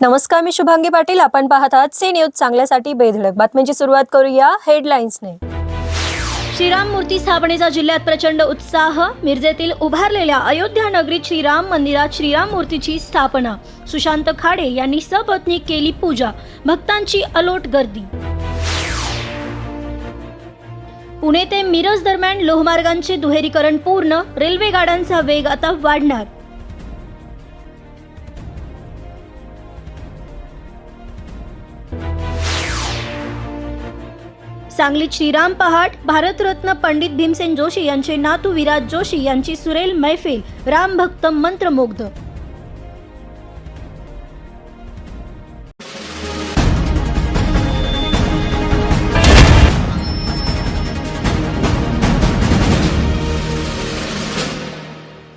नमस्कार मी शुभांगी पाटील. आपण पाहत आहात सी न्यूज चांगल्यासाठी बेधडक. बातमीची सुरुवात करूया हेडलाईन्सने. श्रीराम मूर्ती स्थापनेचा जिल्ह्यात प्रचंड उत्साह. मिरजेतील उभारलेल्या अयोध्या नगरीत श्रीराम मंदिरात श्रीराम मूर्तीची स्थापना. सुशांत खाडे यांनी सपत्नी केली पूजा. भक्तांची अलोट गर्दी. पुणे ते मिरज दरम्यान लोहमार्गांचे दुहेरीकरण पूर्ण. रेल्वे गाड्यांचा वेग आता वाढणार. सांगलीत श्रीराम पहाट भारतरत्न पंडित भीमसेन जोशी यांचे नातू विराज जोशी यांची सुरेल मैफिल राम भक्त मंत्रमुग्ध.